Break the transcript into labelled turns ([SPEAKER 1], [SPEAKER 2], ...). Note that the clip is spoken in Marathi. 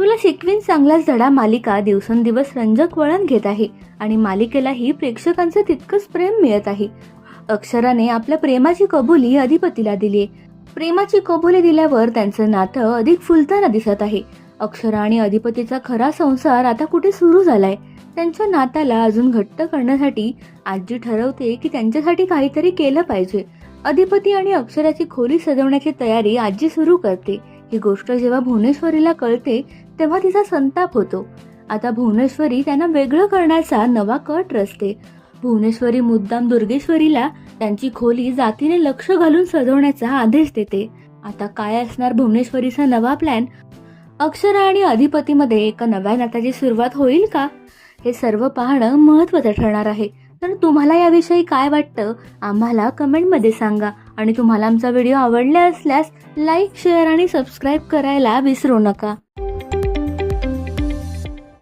[SPEAKER 1] तुला शिकवीन चांगलाच धडा मालिका दिवसेंदिवस रंजक वळण घेत आहे आणि मालिकेलाही प्रेक्षकांचं तितकंच प्रेम मिळत आहे. अक्षराने आपल्या प्रेमाची कबुली अधिपतीला दिली प्रेमाची कबुली दिल्यावर त्यांचं नातं अधिक फुलताना दिसत आहे. अक्षरा आणि अधिपतीचा खरा संसार आता कुठे सुरू झालाय? त्यांच्या नात्याला अजून घट्ट करण्यासाठी आजी ठरवते की त्यांच्यासाठी काहीतरी केलं पाहिजे. अधिपती आणि अक्षराची खोली सजवण्याची तयारी आजी सुरू करते. ही गोष्ट जेव्हा भुवनेश्वरीला कळते तेव्हा तिचा संताप होतो. आता भुवनेश्वरी त्यांना वेगळं करण्याचा नवा कट रचते. भुवनेश्वरी मुद्दाम दुर्गेश्वरीला त्यांची खोली जातीने लक्ष घालून सजवण्याचा आदेश देते. आता काय असणार भुवनेश्वरीचा नवा प्लॅन अक्षरा आणि अधिपतीमध्ये एका नव्या नात्याची सुरुवात होईल का? हे सर्व पाहणं महत्त्वाचं ठरणार आहे. तर तुम्हाला याविषयी काय वाटतं आम्हाला कमेंटमध्ये सांगा. आणि तुम्हाला आमचा व्हिडिओ आवडला असल्यास लाईक शेअर आणि सबस्क्राईब करायला विसरू नका.